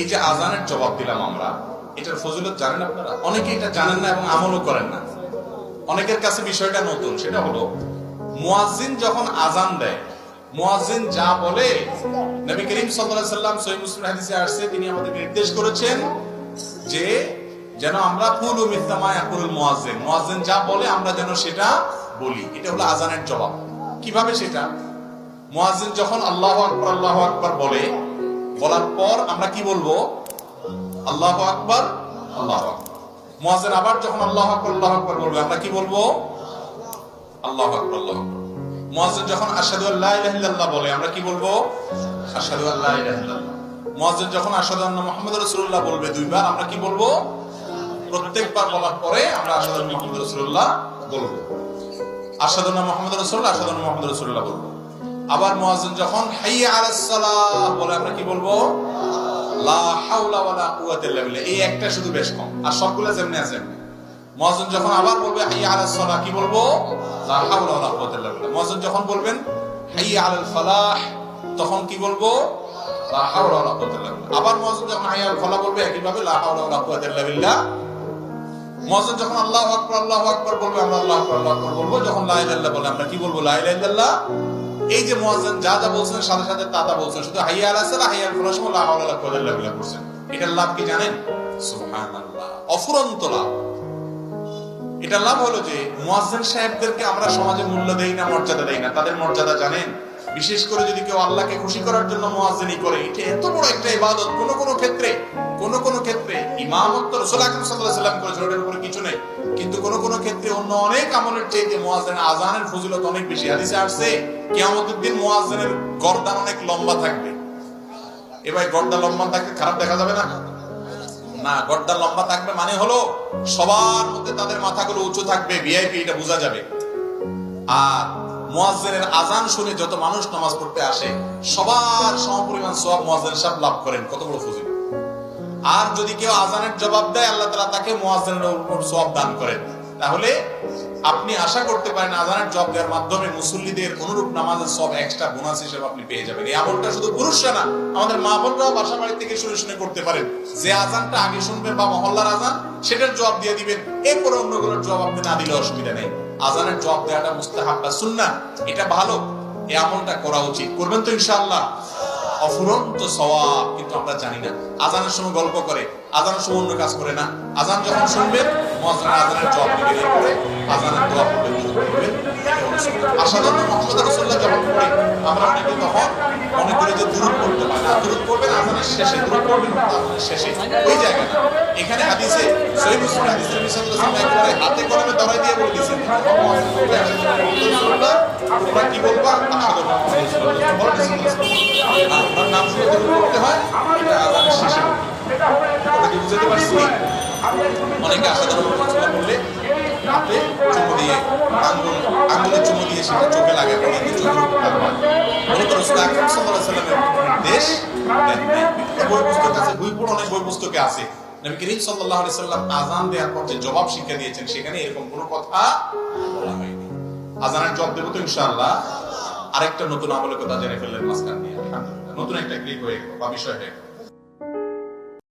এই যে আজানের জবাব দিলাম আমরা, এটার ফজিলত জানেন আপনারা? অনেকে এটা জানেন না এবং আমলও করেন না। অনেকের কাছে বিষয়টা নতুন, সেটা হলো, মুয়াজ্জিন যখন আজান দেয় যা বলে, নবী করিম সাল্লাল্লাহু আলাইহি সাল্লাম সহিহ মুসলিম হাদিসে আসছে, তিনি আমাদেরকে নির্দেশ করেছেন যে, যেন আমরা কুলু ইয়াকুলুল যা বলে আমরা যেন সেটা বলি। এটা হলো আজানের জবাব। কীভাবে সেটা? মুয়াজ্জিন যখন আল্লাহু আকবার আল্লাহু আকবার বলে বলার পর আমরা কি বলব? আল্লাহ আকবার, আল্লাহু আকবার। আবার যখন আল্লাহ আকবার, আল্লাহু আকবার বলবে, আমরা কি বলব? আল্লাহ আকবর, আল্লাহু আকবার। মুয়াজ্জিন যখন আশহাদু আল্লা ইলাহা ইল্লাল্লাহ বলে, আমরা কি বলব? আশহাদু আল্লা ইলাহা ইল্লাল্লাহ। যখন আশহাদু আন্না মুহাম্মাদুর রাসূলুল্লাহ বলবে দুইবার, আমরা কি বলব? প্রত্যেকবার বলার পরে আমরা আশহাদু আন্না মুহাম্মাদুর রাসূলুল্লাহ বলব। আশহাদু আন্না মুহাম্মাদুর রাসূলুল্লাহ, আশহাদু আন্না মুহাম্মাদুর বলব। আবার মুয়াজ্জিন যখন বলে, আমরা কি বলব? লা এই একটা শুধু বেশ কম, আর সবগুলো যেমনি আছে মুয়াজ্জিন যখন আবার বলবে হাইয়া আলাস কি বলব? লা যখন বলবেন হাইয়া আলাল ফালাহ তখন কি বলব? লা হাওলা আবার মুয়াজ্জিন যখন হাইয়া আলাল ফালাহ বলবে একই ভাবে লা হাওলা যখন আল্লাহু আকবার বলবে, আমরা আল্লাহু আকবার, আল্লাহু বলব। যখন লা বলে, আমরা কি বলব? লা এই যে মুয়াজ্জিন যা যা বলছেন, সাথে সাথে তা তা বলছেন। শুধু হাইয়া আলা সালাহ হাইয়া আল ফালাহ লা হাওলা ওয়ালা কুওয়াতা করছেন এটার লাভ কি জানেন? সুবহানাল্লাহ। অফুরন্ত লাভ। এটা লাভ হলো যে, মুয়াজ্জিন সাহেবদেরকে আমরা সমাজে মূল্য দেই না, মর্যাদা দেই না। তাদের মর্যাদা জানেন? বিশেষ করে যদি কেউ আল্লাহকে খুশি করার জন্য মুয়াজ্জিনি করে, এটা এত বড় একটা ইবাদত। কোন কোন ক্ষেত্রে আকরাম সাল্লাম ওটার উপরে কিছু নেই। কিন্তু কোন কোন ক্ষেত্রে অন্য অনেক আমলের চাইতে মুয়াজ্জিন আজানের ফজিলত অনেক বেশি। হাদিসে আসছে মুয়াজ্জিনের গর্দান অনেক লম্বা থাকবে। এবার গর্দান লম্বা থাকলে খারাপ দেখা যাবে না? না গর্দান লম্বা থাকবে মানে হলো সবার মধ্যে তাদের মাথাগুলো উঁচু থাকবে ভিআইপি এটা বোঝা যাবে। আর মুয়াজ্জিনের আজান শুনে যত মানুষ নামাজ পড়তে আসে, সবার সমপরিমাণ সওয়াব মুয়াজ্জিন সাহেব লাভ করেন। কত বড় ফজিলত। আর যদি কেউ আজানের জবাব দেয়, আল্লাহ তাআলা তাকে মুয়াজ্জিনের উপর সওয়াব দান করেন। তাহলে আপনি আশা করতে পারেন আজানের জবাব দেওয়ার মাধ্যমে মুসল্লিদের অনুরূপ নামাজের সব এক্সট্রা বোনাস হিসেবে আপনি পেয়ে যাবেন। এই আমলটা শুধু পুরুষরা না, আমাদের মা বোনরাও বাসা বাড়ি থেকে শুনে শুনে করতে পারেন। যে আজানটা আগে শুনবেন বা মহল্লার আজান, সেটার জবাব দিয়ে দিবেন। এরপরে অন্যগুলোর জবাব আপনি না দিলে অসুবিধা নেই। আজানের জব দেওয়াটা মুস্তাহাব বা সুন্নাহ, এটা ভালো। এই আমলটা করা উচিত। করবেন তো ইনশাআল্লাহ। অফুরন্ত সওয়াব, কিন্তু আমরা জানি না। আজানের সময় গল্প করে, আজানের সময় অন্য কাজ করে না। আজান যখন শুনবেন আজানের জবাব দিবেন এরপরে আজানের দোয়া যখন পড়ি, আমরা যে পারি না। আজানের শেষে আজানের শেষে, ওই জায়গাটা। এখানে হাদিসে, সহিহ মুসলিম হাদিসে নবী সাল্লাল্লাহু আলাইহি ওয়াসাল্লাম একেবারে হাতে কলমে ধরাই দিয়ে বলে তোমরা কি বলবা? আসাদু মুহাম্মদ রাসূলুল্লাহ বলেন আর ওনার নাম শুনে দুরূদ পড়তে হয় এটা আজানের শেষে কথা কি বুঝতে পারছি অনেকে মুহাম্মদ রাসূলুল্লাহ বললে হাতে চুমু দিয়ে, আঙ্গুল, আঙ্গুলে চুমু দিয়ে সেটা চোখে লাগে অনেকে চোখের উপকার হয় মূলত রসুল নাই। বিভিন্ন বই পুস্তক আছে বই পড়ে অনেক বই পুস্তকে আছে। নবী করিম আলাইহি সাল্লাম আযান দেওয়ার পর যে জবাব শিক্ষা দিয়েছেন, সেখানে এরকম কোনো কথা বলা হয়নি। আজানের জবাব দেবো তো ইনশাআল্লাহ। আরেকটা নতুন আমলের কথা জেনে ফেললেন মাঝখান আলহামদুলিল্লাহ। নতুন একটা ক্লিক হয়ে গেল, বা বিষয় হয়ে